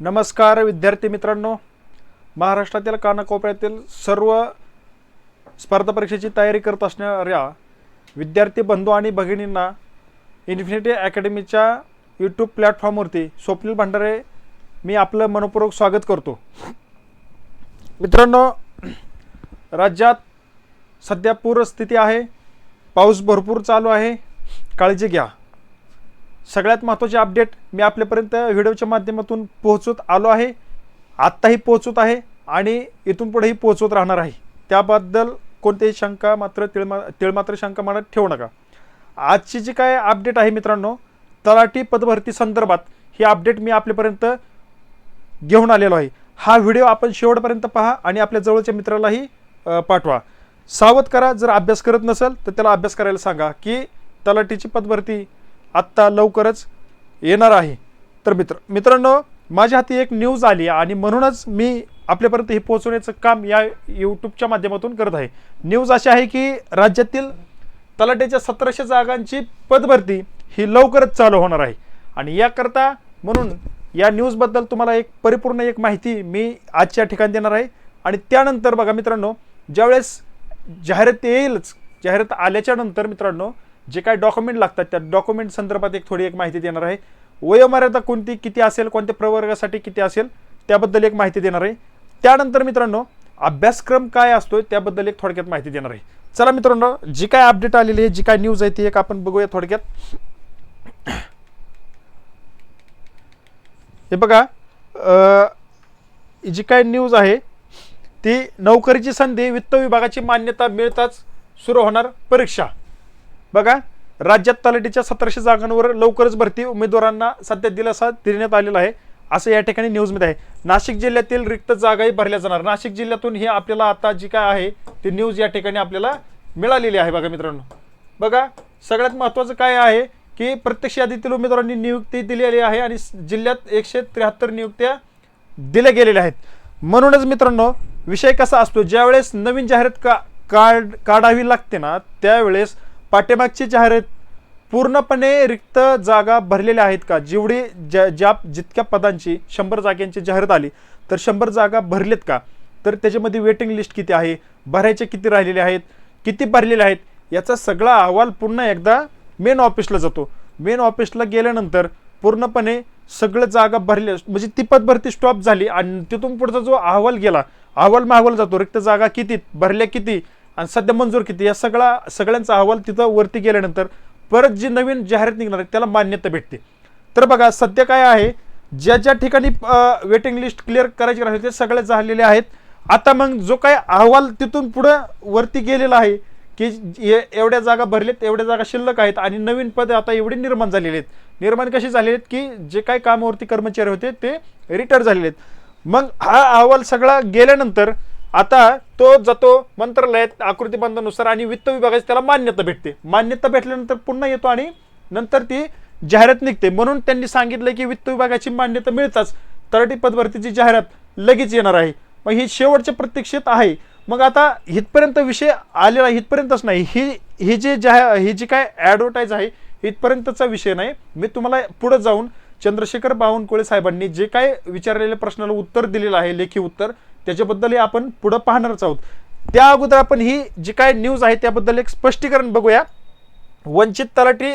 नमस्कार विद्यार्थी मित्रांनो. महाराष्ट्रातील कानाकोपऱ्यातील सर्व स्पर्धा परीक्षेची तयारी करत असणाऱ्या विद्यार्थी बंधू आणि भगिनींना इन्फिनिटी अकॅडमीच्या यूट्यूब प्लॅटफॉर्मवरती स्वप्नील भंडारे मी आपलं मनपूर्वक स्वागत करतो. मित्रांनो राज्यात सध्या पूरस्थिती आहे. पाऊस भरपूर चालू आहे. काळजी घ्या. सगळ्यात महत्त्वाचे अपडेट मी आपल्यापर्यंत व्हिडिओच्या माध्यमातून पोहोचत आलो आहे. आत्ताही पोहोचत आहे आणि इथून पुढेही पोहोचत राहणार आहे. त्याबद्दल कोणत्याही शंका मात्र तिळमा तिळमात्र शंका मनात ठेवू नका. आजची जी काय अपडेट आहे मित्रांनो तलाठी पदभरती संदर्भात ही अपडेट मी आपल्यापर्यंत घेऊन आलेलो आहे. हा व्हिडिओ आपण शेवटपर्यंत पहा आणि आपल्या जवळच्या मित्रालाही पाठवा. सावध करा जर अभ्यास करत नसेल तर त्याला अभ्यास करायला सांगा की तलाठीची पदभरती आत्ता लवकरच येणार आहे. तर मित्र मित्रांनो माझ्या हाती एक न्यूज आली आणि म्हणूनच मी आपल्यापर्यंत हे पोहोचवण्याचं काम या यूट्यूबच्या माध्यमातून करत आहे. न्यूज अशी आहे की राज्यातील तलाट्याच्या सतराशे जागांची पदभरती ही लवकरच चालू होणार आहे. आणि याकरता म्हणून या न्यूजबद्दल तुम्हाला एक परिपूर्ण एक माहिती मी आजच्या ठिकाणी देणार आहे. आणि त्यानंतर बघा मित्रांनो ज्यावेळेस जाहिरात येईलच जाहिरात आल्याच्यानंतर मित्रांनो जे काय डॉक्युमेंट लागतात त्या डॉक्युमेंट संदर्भात एक थोडी एक माहिती देणार आहे. वयोमर्यादा कोणती किती असेल कोणत्या प्रवर्गासाठी किती असेल त्याबद्दल एक माहिती देणार आहे. त्यानंतर मित्रांनो अभ्यासक्रम काय असतो त्याबद्दल एक थोडक्यात माहिती देणार आहे. चला मित्रांनो जी काय अपडेट आलेली आहे जी काय न्यूज आहे ती एक आपण बघूया थोडक्यात. हे बघा जी काय न्यूज आहे ती नोकरीची संधी वित्त विभागाची मान्यता मिळताच सुरू होणार परीक्षा. बघा राज्यात तलाठीच्या सतराशे जागांवर लवकरच भरती उमेदवारांना सध्या दिलासा देण्यात आलेला आहे. असं या ठिकाणी न्यूजमध्ये आहे. नाशिक जिल्ह्यातील रिक्त जागाही भरल्या जाणार. नाशिक जिल्ह्यातून हे आपल्याला आता जी काय आहे ती न्यूज या ठिकाणी आपल्याला मिळालेली आहे बघा मित्रांनो. बघा सगळ्यात महत्त्वाचं काय आहे की प्रत्यक्ष यादीतील उमेदवारांनी नियुक्ती दिलेली आहे आणि जिल्ह्यात एकशे त्र्याहत्तर नियुक्त्या दिल्या गेलेल्या आहेत. म्हणूनच मित्रांनो विषय कसा असतो? ज्यावेळेस नवीन जाहिरात का काढ काढावी लागते ना त्यावेळेस पाठीमागची जाहिरात पूर्णपणे रिक्त जागा भरलेल्या आहेत का? जेवढी ज्या ज्या जितक्या पदांची शंभर जागांची जाहिरात आली तर शंभर जागा भरलेत का? तर त्याच्यामध्ये वेटिंग लिस्ट किती आहे? भरायचे किती राहिलेले आहेत? किती भरलेले आहेत? याचा सगळा अहवाल पुन्हा एकदा मेन ऑफिसला जातो. मेन ऑफिसला गेल्यानंतर पूर्णपणे सगळं जागा भरले म्हणजे ती पदभरती स्टॉप झाली आणि तिथून पुढचा जो अहवाल गेला अहवाल महवाल जातो. रिक्त जागा किती? भरल्या किती? आणि सध्या मंजूर किती? या सगळा सगळ्यांचा अहवाल तिथं वरती गेल्यानंतर परत जी नवीन जाहिरात निघणार आहे त्याला मान्यता भेटते. तर बघा सध्या काय आहे? ज्या ज्या ठिकाणी वेटिंग लिस्ट क्लिअर करायची राहिले ते सगळे झालेले आहेत. आता मग जो काय अहवाल तिथून पुढं वरती गेलेला आहे की एवढ्या जागा भरलेत एवढ्या जागा शिल्लक आहेत आणि नवीन पदे आता एवढी निर्माण झालेली आहेत. निर्माण कशी झालेली आहेत की जे काय कामावरती कर्मचारी होते ते रिटायर झालेले आहेत. मग हा अहवाल सगळा गेल्यानंतर आता तो जातो मंत्रालयात आकृतीबंधानुसार आणि वित्त विभागाची त्याला मान्यता भेटते. मान्यता भेटल्यानंतर पुन्हा येतो आणि नंतर ती जाहिरात निघते. म्हणून त्यांनी सांगितलं की वित्त विभागाची मान्यता मिळताच तलाठी पदभरतीची जाहिरात लगेच येणार आहे. मग ही शेवटच्या प्रतीक्षेत आहे. मग आता इथपर्यंत विषय आलेला आहे, इथपर्यंतच नाही. ही ही जी जाह ही जी काय ॲडव्हर्टाईज आहे इथपर्यंतचा विषय नाही. मी तुम्हाला पुढं जाऊन चंद्रशेखर बावनकुळे साहेबांनी जे काय विचारलेल्या प्रश्नाला उत्तर दिलेलं आहे लेखी उत्तर त्याच्याबद्दलही आपण पुढं पाहणारच आहोत. त्या अगोदर आपण ही जी काय न्यूज आहे त्याबद्दल एक स्पष्टीकरण बघूया. वंचित तलाठी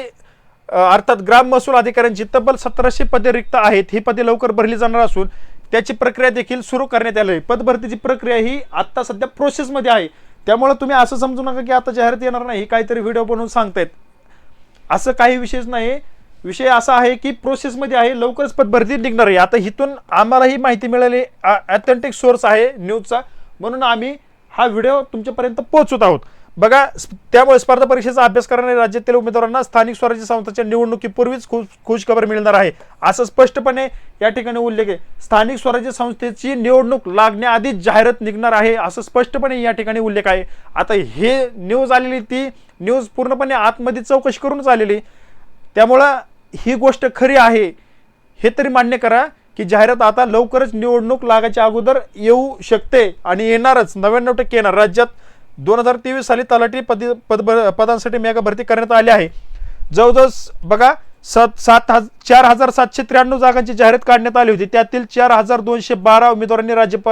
अर्थात ग्राम महसूल अधिकाऱ्यांची तब्बल सतराशे पदे रिक्त आहेत ही पदे लवकर भरली जाणार असून त्याची प्रक्रिया देखील सुरू करण्यात आली आहे. पदभरतीची प्रक्रिया ही आत्ता सध्या प्रोसेसमध्ये आहे. त्यामुळे तुम्ही असं समजू नका की आता जाहिरात येणार नाही काहीतरी व्हिडिओ बनवून सांगतायत. असं काही विशेष नाही विषय असा आहे की प्रोसेसमध्ये आहे लवकरच पदभरती निघणार आहे. आता इथून आम्हाला ही माहिती मिळाली ऑथेंटिक सोर्स आहे न्यूजचा म्हणून आम्ही हा व्हिडिओ तुमच्यापर्यंत पोहोचवत आहोत. बघा त्यामुळे स्पर्धा परीक्षेचा अभ्यास करणाऱ्या राज्यातील उमेदवारांना स्थानिक स्वराज्य संस्थांच्या निवडणुकीपूर्वीच खुश खुशखबर मिळणार आहे. असं स्पष्टपणे या ठिकाणी उल्लेख आहे. स्थानिक स्वराज्य संस्थेची निवडणूक लागण्याआधीच जाहिरात निघणार आहे असं स्पष्टपणे या ठिकाणी उल्लेख आहे. आता हे न्यूज आलेली ती न्यूज पूर्णपणे आतमध्ये चौकशी करूनच आलेली त्यामुळं ही गोष्ट खरी आहे. हे तरी मान्य करा की जाहिरात आता लवकरच निवडणूक लागायच्या अगोदर येऊ शकते आणि येणारच. नव्याण्णव टक्के येणार. राज्यात दोन हजार तेवीस साली तलाठी पद पद पदांसाठी मेगा भरती करण्यात आली आहे. जवळजवळ बघा सात सात हज चार हजार सातशे त्र्याण्णव जागांची जाहिरात काढण्यात आली होती. त्यातील चार हजार दोनशे बारा उमेदवारांनी राज्यप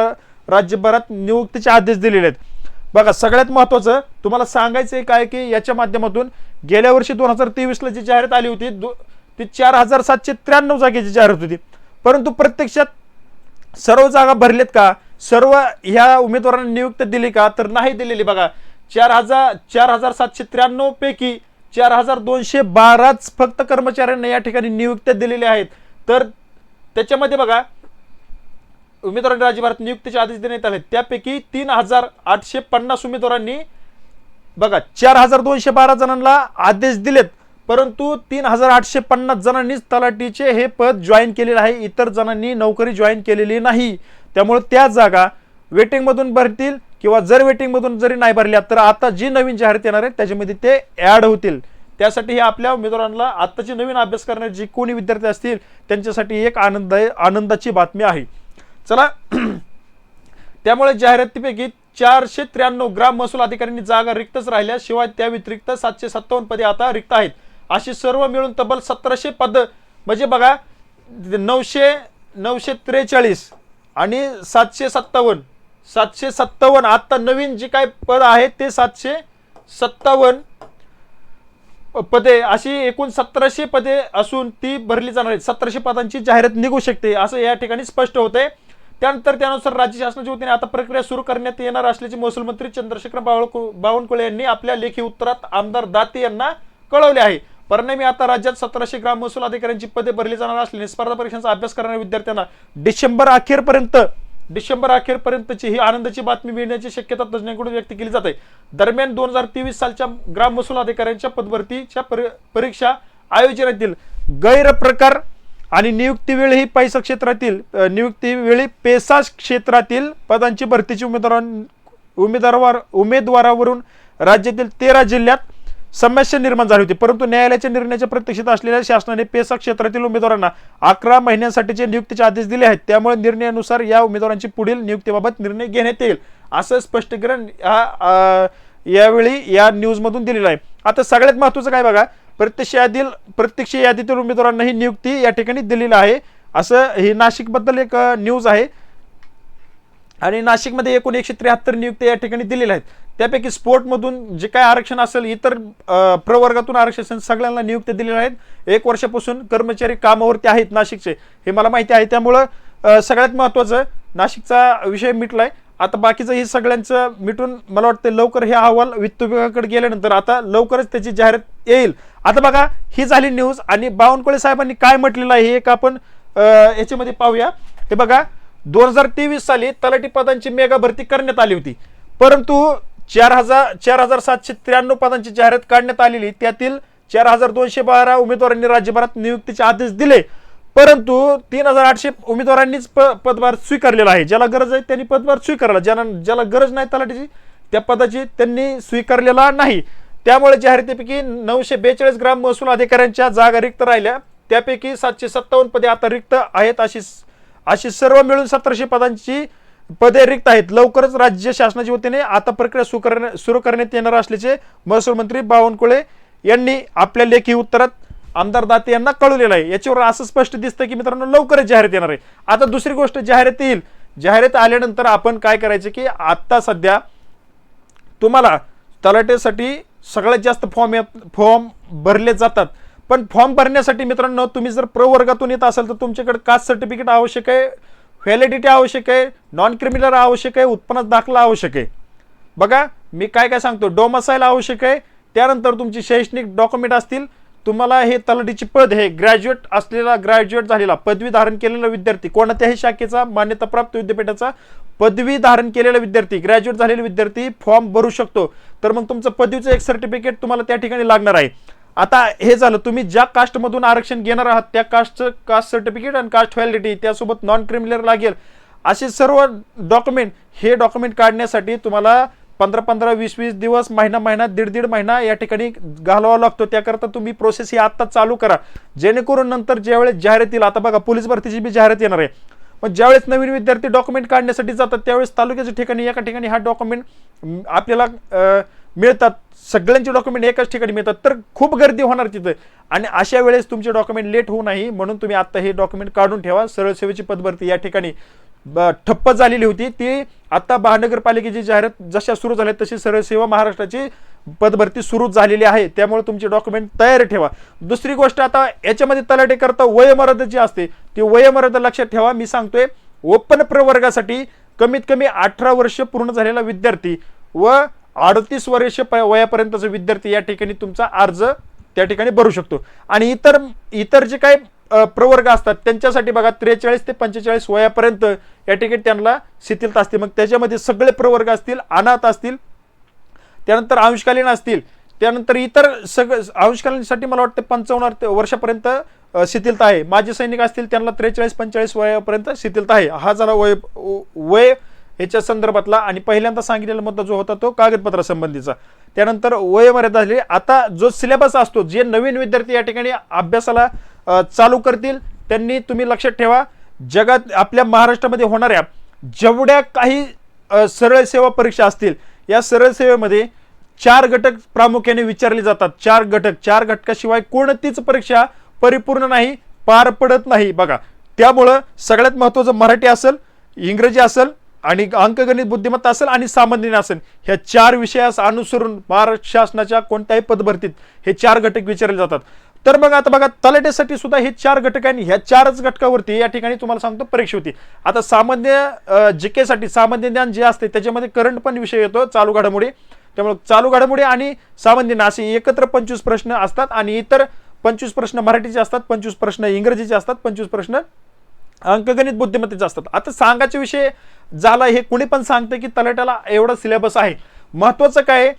राज्यभरात नियुक्तीचे आदेश दिलेले आहेत. बघा सगळ्यात महत्त्वाचं तुम्हाला सांगायचं आहे काय की याच्या माध्यमातून गेल्या वर्षी दोन हजार तेवीसला जी जाहिरात आली होती दो- ती चार हजार सातशे त्र्याण्णव जागेची जाहिरात होती. परंतु प्रत्यक्षात सर्व जागा भरलेत का? सर्व ह्या उमेदवारांना नियुक्त दिली का? तर नाही दिलेली बघा. चार हजार चार हजार सातशे त्र्याण्णव पैकी चार हजार दोनशे बाराच फक्त कर्मचाऱ्यांना या ठिकाणी नियुक्त्या दिलेल्या आहेत. तर त्याच्यामध्ये बघा उमेदवारांनी राज्यभरात नियुक्तीचे आदेश देण्यात आले. त्यापैकी तीन हजार आठशे पन्नास उमेदवारांनी बघा चार हजार दोनशे बारा जणांना आदेश दिलेत. परंतु तीन हजार आठशे पन्नास जणांनीच तलाठीचे हे पद जॉईन केलेलं आहे. इतर जणांनी नोकरी जॉईन केलेली नाही. त्यामुळे त्या जागा वेटिंगमधून भरतील किंवा जर वेटिंगमधून जरी नाही भरल्या तर आता जी नवीन जाहिरात येणार आहे त्याच्यामध्ये ते ॲड होतील. त्यासाठी हे आपल्या उमेदवारांना आत्ताची नवीन अभ्यास करणारे जे कोणी विद्यार्थी असतील त्यांच्यासाठी एक आनंद आनंदाची बातमी आहे. चला त्यामुळे जाहिरातीपैकी चारशे त्र्याण्णव ग्राम महसूल अधिकाऱ्यांनी जागा रिक्तच राहिल्या. शिवाय त्या व्यतिरिक्त सातशे सत्तावन्न पदे आता रिक्त आहेत. अशी सर्व मिळून तब्बल सतराशे पद म्हणजे बघा नऊशे नऊशे त्रेचाळीस आणि सातशे सत्तावन्न. सातशे सत्तावन्न आत्ता नवीन जी काय पद आहे ते सातशे सत्तावन्न पदे अशी एकूण सतराशे पदे असून ती भरली जाणार आहेत. सतराशे पदांची जाहिरात निघू शकते असं या ठिकाणी स्पष्ट होते त्यानंतर त्यानुसार राज्य शासनाच्या वतीने आता प्रक्रिया सुरू करण्यात येणार असल्याचे महसूल मंत्री चंद्रशेखर बावळ- बावनकुळे यांनी आपल्या लेखी उत्तरात आमदार दाते यांना कळवले आहे. परिणामी आता राज्यात सतराशे ग्राम महसूल अधिकाऱ्यांची पदे भरली जाणार असल्याने स्पर्धा परीक्षांचा अभ्यास करणाऱ्या विद्यार्थ्यांना डिसेंबर अखेरपर्यंत डिसेंबर अखेरपर्यंतची ही आनंदाची बातमी मिळण्याची शक्यता तज्ज्ञांकडून व्यक्त केली जाते. दरम्यान दोन हजार तेवीस सालच्या ग्राम महसूल अधिकाऱ्यांच्या पदभरतीच्या परी- परीक्षा आयोजनातील गैरप्रकार आणि नियुक्ती वेळ ही पैसा क्षेत्रातील नियुक्ती वेळी पेसा क्षेत्रातील पदांची भरतीची उमेदवार उमेदवार उमेदवारावरून राज्यातील तेरा जिल्ह्यात समस्या निर्माण झाली होती. परंतु न्यायालयाच्या निर्णयाच्या प्रत्यक्षात असलेल्या शासनाने पेसा क्षेत्रातील उमेदवारांना अकरा महिन्यांसाठीचे नियुक्तीचे आदेश दिले आहेत. त्यामुळे निर्णयानुसार या उमेदवारांची पुढील नियुक्तीबाबत निर्णय घेण्यात येईल असं स्पष्टीकरण हा यावेळी या न्यूजमधून दिलेलं आहे. आता सगळ्यात महत्त्वाचं काय बघा प्रत्यक्ष यादील प्रत्यक्ष यादीतील उमेदवारांना ही नियुक्ती या ठिकाणी दिलेली आहे असं हे नाशिकबद्दल एक न्यूज आहे. आणि नाशिकमध्ये एकूण एकशे त्र्याहत्तर नियुक्त्या या ठिकाणी दिलेल्या आहेत. त्यापैकी स्पोर्टमधून जे काय आरक्षण असेल इतर प्रवर्गातून आरक्षण सगळ्यांना नियुक्त्या दिलेल्या आहेत. एक वर्षापासून कर्मचारी कामावरती आहेत नाशिकचे. हे मला माहिती आहे. त्यामुळं सगळ्यात महत्त्वाचं नाशिकचा विषय मिटला आहे आता बाकीचं हे सगळ्यांचं मिटून मला वाटतं लवकर हे अहवाल वित्त विभागाकडे गेल्यानंतर आता लवकरच त्याची जाहिरात येईल. आता बघा ही झाली न्यूज आणि बावनकुळे साहेबांनी काय म्हटलेलं आहे हे एक आपण याच्यामध्ये पाहूया. हे बघा दोन हजार तेवीस साली तलाठी पदांची मेगा भरती करण्यात आली होती. परंतु चार हजार चार हजार सातशे त्र्याण्णव पदांची जाहिरात काढण्यात आलेली त्यातील चार हजार दोनशे बारा उमेदवारांनी राज्यभरात नियुक्तीचे आदेश दिले. परंतु तीन हजार आठशे उमेदवारांनीच प पदभार स्वीकारलेला आहे. ज्याला गरज आहे त्यांनी पदभार स्वीकारला ज्यांना ज्याला गरज नाही तलाठीची त्या पदाची त्यांनी स्वीकारलेला नाही. त्यामुळे जाहिरातीपैकी नऊशे बेचाळीस ग्राम महसूल अधिकाऱ्यांच्या जागा रिक्त राहिल्या. त्यापैकी सातशे सत्तावन्न पदे आता रिक्त आहेत. अशी अशी सर्व मिळून सतराशे पदांची पदे रिक्त आहेत. लवकरच राज्य शासनाच्या वतीने आता प्रक्रिया सुरू करण्या सुरू करण्यात येणार असल्याचे महसूल मंत्री बावनकुळे यांनी आपल्या लेखी उत्तरात आमदार दाते यांना कळवलेलं आहे. याच्यावर असं स्पष्ट दिसतं की मित्रांनो लवकरच जाहिरात येणार आहे. आता दुसरी गोष्ट जाहिरात येईल. जाहिरात आल्यानंतर आपण काय करायचं की आता सध्या तुम्हाला तलाटेसाठी सगळ्यात जास्त फॉर्म फॉर्म भरले जातात. पण फॉर्म भरण्यासाठी मित्रांनो तुम्ही जर प्रवर्गातून येत असाल तर तुमच्याकडे कास्ट सर्टिफिकेट आवश्यक आहे. व्हॅलिडिटी आवश्यक आहे नॉन क्रिमिनल आवश्यक आहे उत्पन्न दाखला आवश्यक आहे. बघा मी काय काय सांगतो डोमसाईल आवश्यक आहे त्यानंतर तुमची शैक्षणिक डॉक्युमेंट असतील तुम्हाला हे तलाठीची पद हे ग्रॅज्युएट असलेला ग्रॅज्युएट झालेला पदवी धारण केलेला विद्यार्थी कोणत्याही शाखेचा मान्यताप्राप्त विद्यापीठाचा पदवी धारण केलेला विद्यार्थी ग्रॅज्युएट झालेला विद्यार्थी फॉर्म भरू शकतो. तर मग तुमचं पदवीचं एक सर्टिफिकेट तुम्हाला त्या ठिकाणी लागणार आहे. आता हे झालं तुम्ही ज्या कास्टमधून आरक्षण घेणार आहात त्या कास्टचं कास्ट सर्टिफिकेट आणि कास्ट व्हॅलिडिटी त्यासोबत नॉन क्रिमिनल लागेल. असे सर्व डॉक्युमेंट हे डॉक्युमेंट काढण्यासाठी तुम्हाला पंधरा पंधरा वीस वीस दिवस महिना महिना दीड दीड महिना या ठिकाणी घालवावा लागतो. त्याकरता तुम्ही प्रोसेस ही आत्ता चालू करा. जेणेकरून नंतर ज्यावेळेस जाहिरात येईल आता बघा पोलीस भरतीची बी जाहिरात येणार आहे. मग ज्यावेळेस नवीन विद्यार्थी डॉक्युमेंट काढण्यासाठी जातात त्यावेळेस तालुक्याच्या ठिकाणी एका ठिकाणी हा डॉक्युमेंट आपल्याला मिळतात. सगळ्यांचे डॉक्युमेंट एकाच ठिकाणी मिळतात. तर खूप गर्दी होणार तिथं. आणि अशा वेळेस तुमचे डॉक्युमेंट लेट होऊ नाही म्हणून तुम्ही आत्ता हे डॉक्युमेंट काढून ठेवा. सरळ सेवेची पदभरती या ठिकाणी ब- ठप्प झालेली होती. ती आता महानगरपालिकेची जाहिरात जशा सुरू झाल्या तशी सरळ सेवा महाराष्ट्राची पदभरती सुरू झालेली आहे. त्यामुळे तुमचे डॉक्युमेंट तयार ठेवा. दुसरी गोष्ट आता याच्यामध्ये तलाटे करता वयोमर्यादा जी असते ती वयोमर्यादा लक्षात ठेवा. मी सांगतोय ओपन प्रवर्गासाठी कमीत कमी अठरा वर्ष पूर्ण झालेला विद्यार्थी व अडतीस वर्ष प- वयापर्यंतचा विद्यार्थी या ठिकाणी तुमचा अर्ज त्या ठिकाणी भरू शकतो. आणि इतर इतर जे काही प्रवर्ग असतात त्यांच्यासाठी बघा त्रेचाळीस ते पंचेचाळीस वयापर्यंत या ठिकाणी त्यांना शिथिलता असते. मग त्याच्यामध्ये सगळे प्रवर्ग असतील अनाथ असतील त्यानंतर अंशकालीन असतील त्यानंतर इतर सग अंशकालीनसाठी मला वाटतं पंचावन्न ते- वर्षापर्यंत शिथिलता आहे. माजी सैनिक असतील त्यांना त्रेचाळीस पंचेचाळीस वयापर्यंत शिथिलता आहे. हा झाला वय वय याच्या संदर्भातला आणि पहिल्यांदा सांगितलेला मुद्दा जो होता तो कागदपत्रासंबंधीचा त्यानंतर वयोमर्यादा झाली. आता जो सिलेबस असतो जे नवीन विद्यार्थी या ठिकाणी अभ्यासाला चालू करतील त्यांनी तुम्ही लक्षात ठेवा जगात आपल्या महाराष्ट्रामध्ये होणाऱ्या जेवढ्या काही सरळ सेवा परीक्षा असतील या सरळ सेवेमध्ये चार घटक प्रामुख्याने विचारले जातात. चार घटक. चार घटकाशिवाय कोणतीच परीक्षा परिपूर्ण नाही पार पडत नाही. बघा त्यामुळं सगळ्यात महत्त्वाचं मराठी असेल इंग्रजी असेल आणि अंकगणित बुद्धिमत्ता असेल आणि सामान्य ज्ञान असेल ह्या चार विषयास अनुसरून महाराष्ट्र शासनाच्या कोणत्याही पदभरतीत हे चार घटक विचारले जातात. तर मग आता बघा तलाट्यासाठी सुद्धा हे चार घटक आहे आणि ह्या चारच घटकावरती या ठिकाणी तुम्हाला सांगतो परीक्षा होती. आता सामान्य जिकेसाठी सामान्य ज्ञान जे असते त्याच्यामध्ये करंट पण विषय येतो चालू घडामोडी. त्यामुळे चालू घडामोडी आणि सामान्य ज्ञान असे एकत्र पंचवीस प्रश्न असतात आणि इतर पंचवीस प्रश्न मराठीचे असतात पंचवीस प्रश्न इंग्रजीचे असतात पंचवीस प्रश्न अंकगणित बुद्धिमत्तेचे असतात. आता सांगायचे विषय झाला हे कुणी पण सांगतं की तलाट्याला एवढा सिलेबस आहे. महत्वाचं काय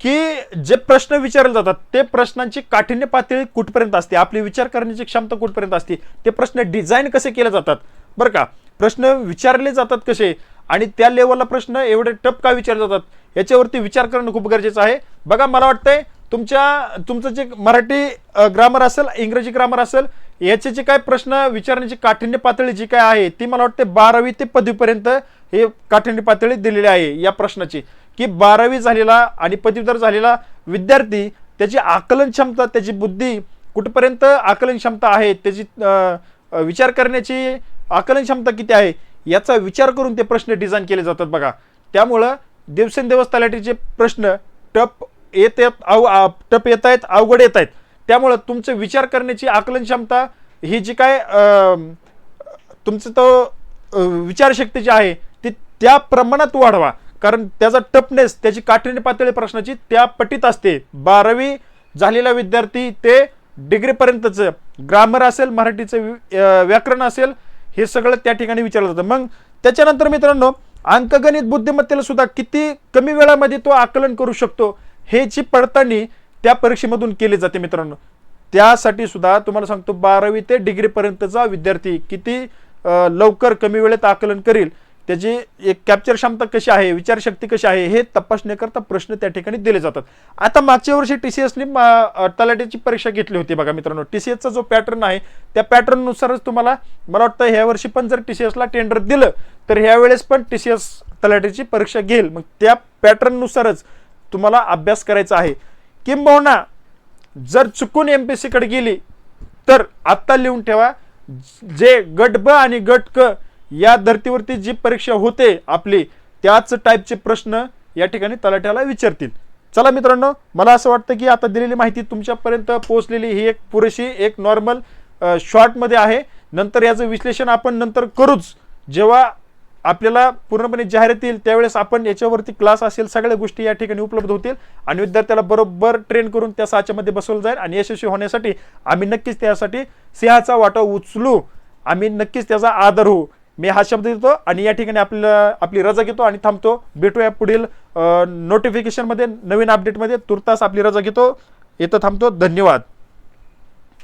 की जे प्रश्न विचारले जातात ते प्रश्नांची काठिण्य पातळी कुठपर्यंत असते? आपली विचार करण्याची क्षमता कुठपर्यंत असते? ते प्रश्न डिझाईन कसे केले जातात? बरं का? प्रश्न विचारले जातात कसे? आणि त्या लेवलला प्रश्न एवढे टप का विचारले जातात? याच्यावरती विचार करणं खूप गरजेचं आहे. बघा मला वाटतंय तुमच्या तुमचं जे मराठी ग्रामर असेल इंग्रजी ग्रामर असेल याचे जे काय प्रश्न विचारण्याची काठिण्य पातळी जी काय आहे ती मला वाटते बारावी ते पदवीपर्यंत हे काठिण्य पातळी दिलेली आहे या प्रश्नाची. की बारावी झालेला आणि पदवीधर झालेला विद्यार्थी त्याची आकलन क्षमता त्याची बुद्धी कुठपर्यंत आकलन क्षमता आहे त्याची विचार करण्याची आकलन क्षमता किती आहे याचा विचार करून ते प्रश्न डिझाईन केले जातात बघा. त्यामुळं दिवसेंदिवस तलाठीचे प्रश्न टप येत येत अव टप येत आहेत अवघड येत आहेत. त्यामुळं तुमचं विचार करण्याची आकलन क्षमता ही जी काय तुमचं तो विचारशक्ती जी आहे ती त्या प्रमाणात वाढवा. कारण त्याचा टफनेस त्याची काठिण्य पातळी प्रश्नाची त्या पटीत असते. बारावी झालेला विद्यार्थी ते डिग्रीपर्यंतचं ग्रामर असेल मराठीचं व्याकरण असेल हे सगळं त्या ठिकाणी विचारलं जातं. मग त्याच्यानंतर मित्रांनो अंकगणित बुद्धिमत्तेला सुद्धा किती कमी वेळामध्ये तो आकलन करू शकतो हे जी पडताळणी त्या परीक्षेमधून केली जाते मित्रांनो. त्यासाठी सुद्धा तुम्हाला सांगतो बारावी ते डिग्रीपर्यंतचा विद्यार्थी किती लवकर कमी वेळेत आकलन करेल त्याची एक कॅप्चर क्षमता कशी आहे विचारशक्ती कशी आहे हे तपासण्याकरता प्रश्न त्या ठिकाणी दिले जातात. आता मागच्या वर्षी टी सी एसने तलाट्याची परीक्षा घेतली होती बघा मित्रांनो. टी सी एसचा जो पॅटर्न आहे त्या पॅटर्ननुसारच तुम्हाला मला वाटतं ह्या वर्षी पण जर टी सी एसला टेंडर दिलं तर ह्यावेळेस पण टी सी एस तलाट्याची परीक्षा घेईल. मग त्या पॅटर्ननुसारच तुम्हाला अभ्यास करायचा आहे. किंबहुना जर चुकून एम पी सीकडे गेली तर आत्ता लिहून ठेवा जे गट ब आणि गट क या धर्तीवरती जी परीक्षा होते आपली त्याच टाईपचे प्रश्न या ठिकाणी तलाठ्याला विचारतील. चला मित्रांनो मला असं वाटतं की आता दिलेली माहिती तुमच्यापर्यंत पोहोचलेली ही एक पुरेशी एक नॉर्मल शॉर्टमध्ये आहे. नंतर याचं विश्लेषण आपण नंतर करूच. जेव्हा आपल्याला पूर्णपणे जाहिरात येईल त्यावेळेस आपण याच्यावरती क्लास असेल सगळ्या गोष्टी या ठिकाणी उपलब्ध होतील आणि विद्यार्थ्याला बरोबर ट्रेन करून त्या साच्यामध्ये बसवलं जाईल आणि यशस्वी होण्यासाठी आम्ही नक्कीच त्यासाठी सिंहाचा वाटा उचलू. आम्ही नक्कीच त्याचा आदर होऊ. मी हा शब्द देतो आणि या ठिकाणी आपल्याला आपली रजा घेतो आणि थांबतो. भेटूया पुढील नोटिफिकेशनमध्ये नवीन अपडेटमध्ये तुर्तास आपली रजा घेतो. येतं थांबतो. धन्यवाद.